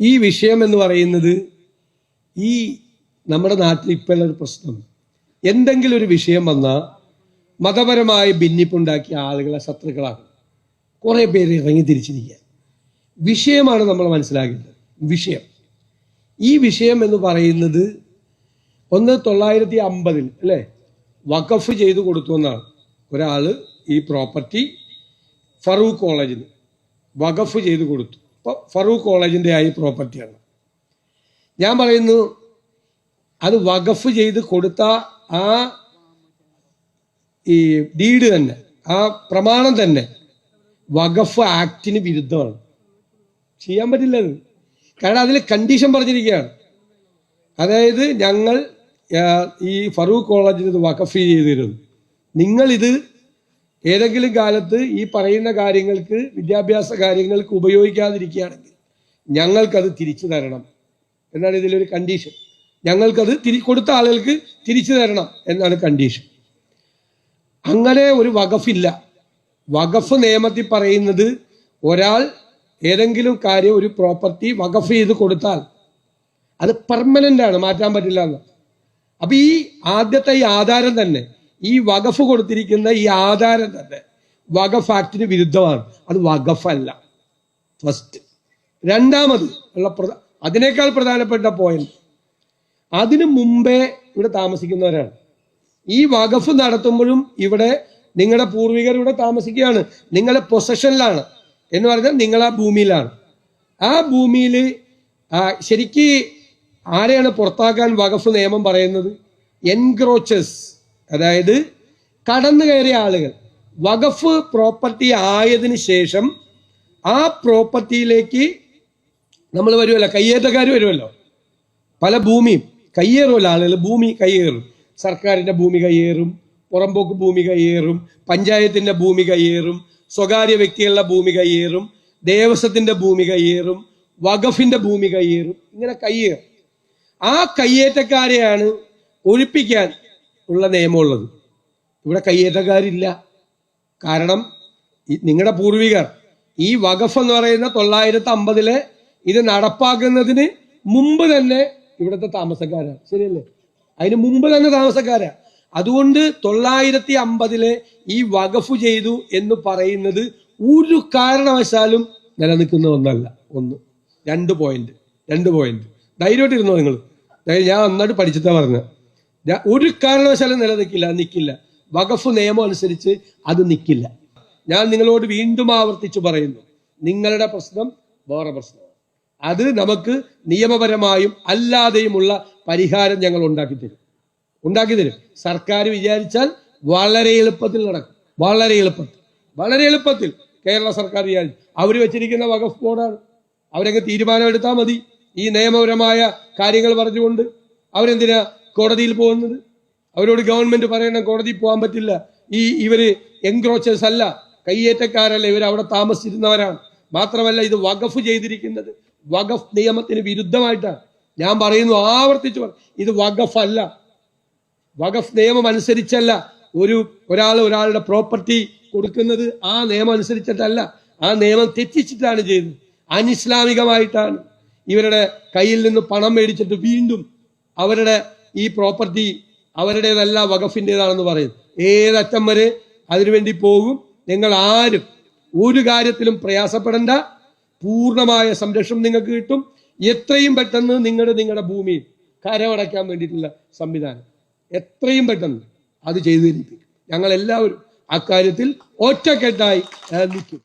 ഈ വിഷയം എന്ന് പറയുന്നത് ഈ നമ്മുടെ നാട്ടിൽ ഇപ്പോഴുള്ള ഒരു പ്രശ്നം. എന്തെങ്കിലും ഒരു വിഷയം വന്നാൽ മതപരമായ ഭിന്നിപ്പുണ്ടാക്കിയ ആളുകളെ ശത്രുക്കളാണ് കുറേ പേര് ഇറങ്ങി തിരിച്ചിരിക്കുക. വിഷയമാണ് നമ്മൾ മനസ്സിലാക്കേണ്ടത്. വിഷയം. ഈ വിഷയം എന്ന് പറയുന്നത് ഒന്ന് തൊള്ളായിരത്തി അമ്പതിൽ അല്ലേ? വഖഫ് ചെയ്തു കൊടുത്തു എന്നാണ്. ഒരാൾ ഈ പ്രോപ്പർട്ടി ഫറൂഖ് കോളേജിന് വഖഫ് ചെയ്ത് കൊടുത്തു. ഫറൂഖ് കോളേജിന്റെ ആയി പ്രോപ്പർട്ടിയാണ്. ഞാൻ പറയുന്നു അത് വഖഫ് ചെയ്ത് കൊടുത്ത ആ ഈ ഡീഡ് തന്നെ ആ പ്രമാണം തന്നെ വഖഫ് ആക്ടിന് വിരുദ്ധമാണ്. ചെയ്യാൻ പറ്റില്ല അത്. കാരണം അതിൽ കണ്ടീഷൻ പറഞ്ഞിരിക്കുകയാണ്. അതായത് ഞങ്ങൾ ഈ ഫറൂഖ് കോളേജിന് ഇത് വഖഫ് ചെയ്തിരുന്നു. നിങ്ങളിത് ഏതെങ്കിലും കാലത്ത് ഈ പറയുന്ന കാര്യങ്ങൾക്ക് വിദ്യാഭ്യാസ കാര്യങ്ങൾക്ക് ഉപയോഗിക്കാതിരിക്കുകയാണെങ്കിൽ ഞങ്ങൾക്കത് തിരിച്ചു തരണം എന്നാണ് ഇതിലൊരു കണ്ടീഷൻ ഞങ്ങൾക്കത് തിരി കൊടുത്ത ആളുകൾക്ക് തിരിച്ചു തരണം എന്നാണ് കണ്ടീഷൻ അങ്ങനെ ഒരു വകഫില്ല വകഫ് നിയമത്തിൽ പറയുന്നത് ഒരാൾ ഏതെങ്കിലും കാര്യം ഒരു പ്രോപ്പർട്ടി വകഫ് ചെയ്ത് കൊടുത്താൽ അത് പെർമനന്റ് ആണ് മാറ്റാൻ പറ്റില്ല എന്ന്. അപ്പൊ ഈ ആദ്യത്തെ ഈ ആധാരം തന്നെ ഈ വഖഫ് കൊടുത്തിരിക്കുന്ന ഈ ആധാരം തന്നെ വഖഫ് ആക്ടിന് വിരുദ്ധമാണ്. അത് വഖഫ് അല്ല ഫസ്റ്റ് രണ്ടാമത് ഉള്ള പ്രധാ അതിനേക്കാൾ പ്രധാനപ്പെട്ട പോയിന്റ് അതിനു മുമ്പേ ഇവിടെ താമസിക്കുന്നവരാണ്. ഈ വഖഫ് നടത്തുമ്പോഴും ഇവിടെ നിങ്ങളുടെ പൂർവികർ ഇവിടെ താമസിക്കുകയാണ്. നിങ്ങളുടെ പൊസഷനിലാണ് എന്ന് പറഞ്ഞാൽ നിങ്ങൾ ആ ഭൂമിയിലാണ്. ആ ഭൂമിയിൽ ശരിക്ക് ആരെയാണ് പുറത്താക്കാൻ വഖഫ് നിയമം പറയുന്നത്? എൻക്രോച്ചേഴ്സ് അതായത് കടന്നു കയറിയ ആളുകൾ. വഖഫ് പ്രോപ്പർട്ടി ആയതിനു ശേഷം ആ പ്രോപ്പർട്ടിയിലേക്ക് നമ്മൾ വരുമല്ലോ കയ്യേറ്റക്കാർ വരുമല്ലോ പല ഭൂമിയും കയ്യേറുമല്ലോ ആളുകൾ. ഭൂമി കയ്യേറും. സർക്കാരിന്റെ ഭൂമി കയ്യേറും. പുറമ്പോക്ക് ഭൂമി കയ്യേറും. പഞ്ചായത്തിന്റെ ഭൂമി കയ്യേറും. സ്വകാര്യ വ്യക്തികളുടെ ഭൂമി കയ്യേറും. ദേവസ്വത്തിന്റെ ഭൂമി കയ്യേറും. വഖഫിന്റെ ഭൂമി കയ്യേറും. ഇങ്ങനെ കയ്യേറും. ആ കയ്യേറ്റക്കാരെയാണ് ഒഴിപ്പിക്കാൻ ഉള്ള നിയമമുള്ളത്. ഇവിടെ കയ്യേറ്റക്കാരില്ല. കാരണം നിങ്ങളുടെ പൂർവികർ ഈ വഖഫ് എന്ന് പറയുന്ന തൊള്ളായിരത്തി അമ്പതിലെ ഇത് നടപ്പാക്കുന്നതിന് മുമ്പ് തന്നെ ഇവിടുത്തെ താമസക്കാരാണ് ശരിയല്ലേ? അതിന് മുമ്പ് തന്നെ താമസക്കാരാ. അതുകൊണ്ട് തൊള്ളായിരത്തി അമ്പതിലെ ഈ വഖഫ് ചെയ്തു എന്ന് പറയുന്നത് ഒരു കാരണവശാലും നിലനിൽക്കുന്ന ഒന്നല്ല. ഒന്ന്. രണ്ട് പോയിന്റ്. രണ്ട് പോയിന്റ്. ധൈര്യമായിട്ട് ഇരുന്നോ നിങ്ങൾ ഞാൻ നന്നായിട്ട് പഠിച്ചിട്ടാ പറഞ്ഞത് ഒരു കാരണവശാലും നിലനിൽക്കില്ല നിൽക്കില്ല. വഖഫ് നിയമം അനുസരിച്ച് അത് നിൽക്കില്ല. ഞാൻ നിങ്ങളോട് വീണ്ടും ആവർത്തിച്ചു പറയുന്നു നിങ്ങളുടെ പ്രശ്നം വേറെ പ്രശ്നമാണ്. അത് നമുക്ക് നിയമപരമായും അല്ലാതെയുമുള്ള പരിഹാരം ഞങ്ങൾ ഉണ്ടാക്കി തരും. ഉണ്ടാക്കി തരും. സർക്കാർ വിചാരിച്ചാൽ വളരെ എളുപ്പത്തിൽ നടക്കും. വളരെ എളുപ്പത്തിൽ. വളരെ എളുപ്പത്തിൽ കേരള സർക്കാർ വിചാരിച്ചു. അവർ വെച്ചിരിക്കുന്ന വഖഫ് ബോർഡാണ്. അവരങ്ങ് തീരുമാനമെടുത്താൽ മതി. ഈ നിയമപരമായ കാര്യങ്ങൾ പറഞ്ഞുകൊണ്ട് അവരെന്തിനാ കോടതിയിൽ പോകുന്നത്? അവരോട് ഗവൺമെന്റ് പറയണം കോടതി പോകാൻ പറ്റില്ല. ഈ ഇവർ എൻക്രോച്ചേഴ്സ് അല്ല കയ്യേറ്റക്കാരല്ല ഇവർ അവിടെ താമസിച്ചിരുന്നവരാണ്. മാത്രമല്ല ഇത് വഖഫ് ചെയ്തിരിക്കുന്നത്. വഖഫ് നിയമത്തിന് വിരുദ്ധമായിട്ടാണ്. ഞാൻ പറയുന്നു ആവർത്തിച്ചു ഇത് വഖഫ് അല്ല. വഖഫ് നിയമം അനുസരിച്ചല്ല. ഒരു ഒരാൾ ഒരാളുടെ പ്രോപ്പർട്ടി കൊടുക്കുന്നത് ആ നിയമം അനുസരിച്ചിട്ടല്ല. ആ നിയമം തെറ്റിച്ചിട്ടാണ് ചെയ്തത്. അനിസ്ലാമികമായിട്ടാണ്. ഇവരുടെ കയ്യിൽ നിന്ന് പണം മേടിച്ചിട്ട് വീണ്ടും അവരുടെ ഈ പ്രോപ്പർട്ടി അവരുടേതല്ല വകഫിന്റെതാണെന്ന് പറയും ഏതറ്റം വരെ അതിനുവേണ്ടി പോകും. നിങ്ങൾ ആരും ഒരു കാര്യത്തിലും പ്രയാസപ്പെടേണ്ട. പൂർണമായ സംരക്ഷണം നിങ്ങൾക്ക് കിട്ടും. എത്രയും പെട്ടെന്ന് നിങ്ങളുടെ നിങ്ങളുടെ ഭൂമി കരമടയ്ക്കാൻ വേണ്ടിയിട്ടുള്ള സംവിധാനം. എത്രയും പെട്ടെന്ന് അത് ചെയ്തു തരിപ്പിക്കും ഞങ്ങൾ എല്ലാവരും അക്കാര്യത്തിൽ ഒറ്റക്കെട്ടായി നിൽക്കും.